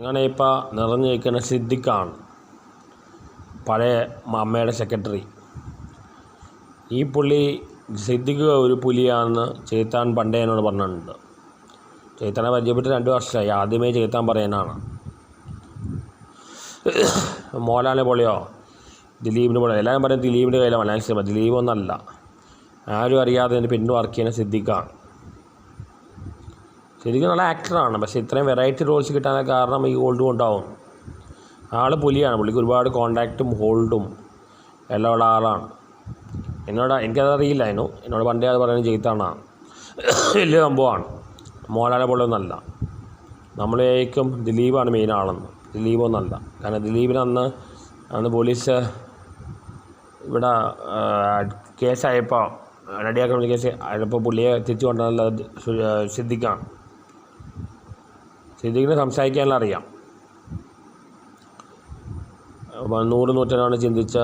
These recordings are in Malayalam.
അങ്ങനെ ഇപ്പോൾ നിറഞ്ഞു നിൽക്കുന്ന സിദ്ദിഖാണ് പഴയ അമ്മയുടെ സെക്രട്ടറി. ഈ പുള്ളി സിദ്ദിഖ് ഒരു പുലിയാണെന്ന് ചേത്താൻ പണ്ടേ എന്നോട് പറഞ്ഞിട്ടുണ്ട്. ചേത്താനെ പരിചയപ്പെട്ട് രണ്ട് വർഷമായി. ആദ്യമേ ചേത്താൻ പറയാനാണ്. മോഹൻലാലിനെ പോലെയോ ദിലീപിന് പോലെ എല്ലാവരും പറയും ദിലീപിന്റെ കയ്യിലാണ് മലയാളം സിനിമ. ദിലീപ് ഒന്നല്ല. ആരും അറിയാതെ എന്റെ പിന്നെ വർക്ക് ചെയ്യുന്ന സിദ്ദിഖാണ്. സിദ്ദിഖ് നല്ല ആക്ടറാണ്. പക്ഷേ ഇത്രയും വെറൈറ്റി റോൾസ് കിട്ടാനുള്ള കാരണം ഈ ഹോൾഡ് കൊണ്ടാവും. ആൾ പുലിയാണ്. പുള്ളിക്ക് ഒരുപാട് കോണ്ടാക്റ്റും ഹോൾഡും എല്ലാം ഉള്ള ആളാണ്. എന്നോട് എനിക്കത് അതിനു എന്നോട് പണ്ടേ അത് പറയുന്നത് ജയിത്താണ്. വലിയ സംഭവമാണ്. മോഹൻലാലെ പോലെ ഒന്നല്ല നമ്മളേക്കും ദിലീപാണ് മെയിൻ ആളെന്ന്. ദിലീപ് ഒന്നല്ല കാരണം ദിലീപിന് അന്ന് അന്ന് പോലീസ് ഇവിടെ കേസായപ്പോൾ റെഡിയാക്കുന്ന കേസ് ആയപ്പോൾ പുള്ളിയെ തിരിച്ചു കൊണ്ടുവന്നത് സിദ്ദിഖാണ് സിദ്ദിഖിന് സംസാരിക്കാനെല്ലാം അറിയാം. നൂറ് നൂറ്റാണ്ടാണ് ചിന്തിച്ച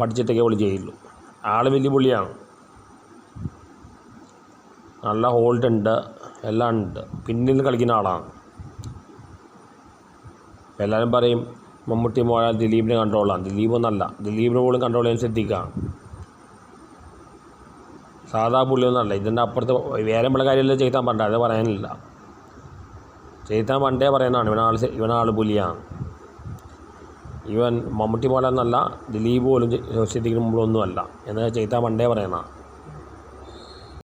പഠിച്ചിട്ടൊക്കെ പുള്ളി ചെയ്യുള്ളൂ. ആൾ വലിയ പുള്ളിയാണ്. നല്ല ഹോൾഡ് ഉണ്ട് എല്ലാം ഉണ്ട്. പിന്നിൽ കളിക്കുന്ന ആളാണ്. എല്ലാവരും പറയും മമ്മൂട്ടി മോഴ ദിലീപിനെ കൺട്രോളാണ് ദിലീപ് ഒന്നല്ല. ദിലീപിനെ പോലും കൺട്രോൾ ചെയ്യാൻ ശ്രദ്ധിക്കുകയാണ് സാധാ പുള്ളിയൊന്നല്ല ഇതിന്റെ അപ്പുറത്ത് വേറെ നമ്മളെ കാര്യമല്ല ചെയ്താൻ പറഞ്ഞത്? അത് പറയാനില്ല. ചെയ്താൻ പണ്ടേ പറയുന്നതാണ് ഇവനാൾ ഇവനാൾ പുലിയാണ് ഇവൻ മമ്മൂട്ടി പോലെ എന്നല്ല ദിലീപ് പോലും ശ്രദ്ധിക്കുന്ന മുമ്പൊന്നുമല്ല എന്ന് ചെയ്താൻ പണ്ടേ പറയുന്നതാണ്